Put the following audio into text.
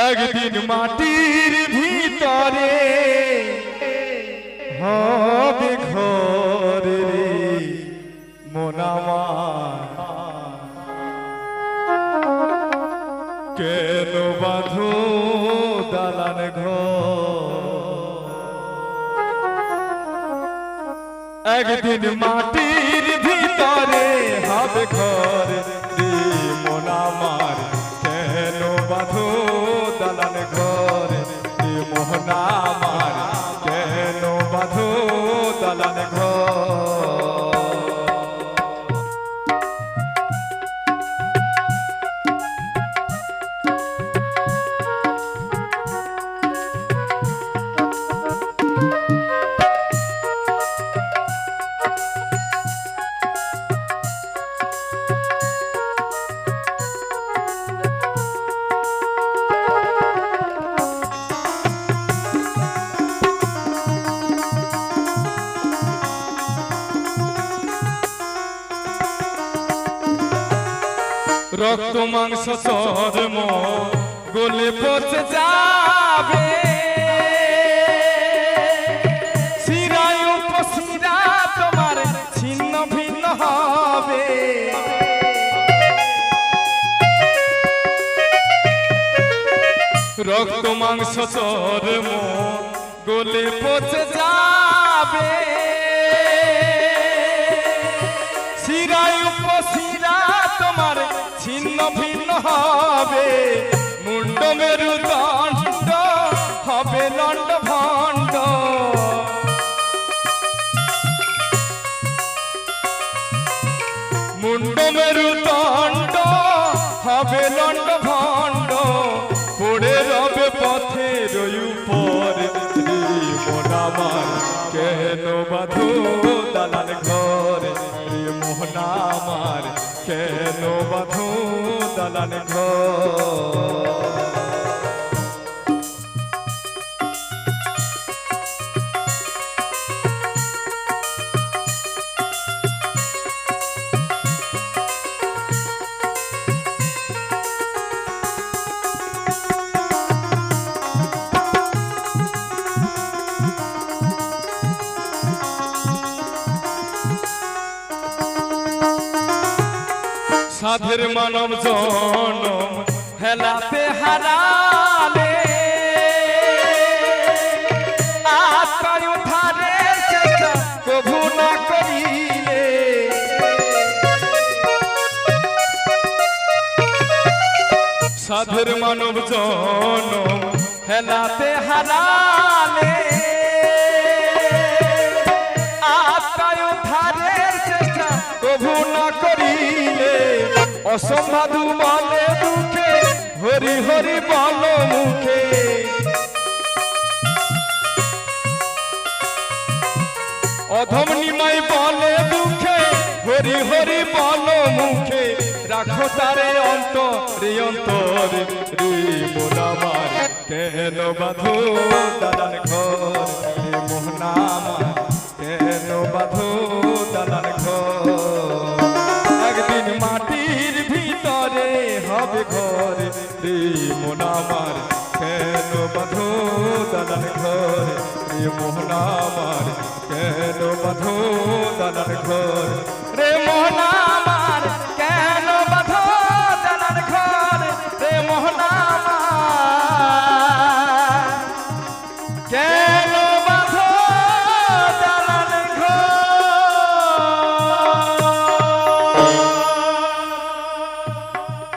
একদিন মাটির ভিতরে হবে ঘর রে মোনামার কেন বাঁধো দালান ঘর? একদিন মাটির ভিতরে হবে ঘর দালান রক্ত মাংস চর্ম গলে পচে যাবে। শিরায় উপশিরা তোমার ছিন্ন ভিন্ন হবে। রক্ত মাংস চর্ম গলে পচে যাবে। শিরায় ছিন্ন ভিন্ন হবে। মুন্ড মেরু দণ্ড, হবে লণ্ড ভণ্ড। মুন্ড মেরু দণ্ড, হবে লণ্ড ভণ্ড। পড়ে রবে পথে রই উপর। মোনামার কেন বাধো দালান ঘর? মোহনামার কেন বাধো দালান ঘর। সাধের মানব জনম। হেলাতে হারালে। আত্মায় উদ্ধারে চেষ্টা প্রভু না করিলে। সাধের মানব জনম। হেলাতে হারালে। আত্মায় উদ্ধারের চেষ্টা প্রভু না করিলে। অসম্ভাদু বলে মুখে, হরি হরি বল মুখে। অধম নিমাই বলে দুঃখে হরি হরি বল মুখে। রাখো তারে অন্তরে অন্তরে রে মোনামার কেন বাধো দালান ঘর? ঘর রে মোনামার কেন বাধো দাদার ঘরে? রে মোহনামার কেন বাধো দাদার ঘর? রে মোহনা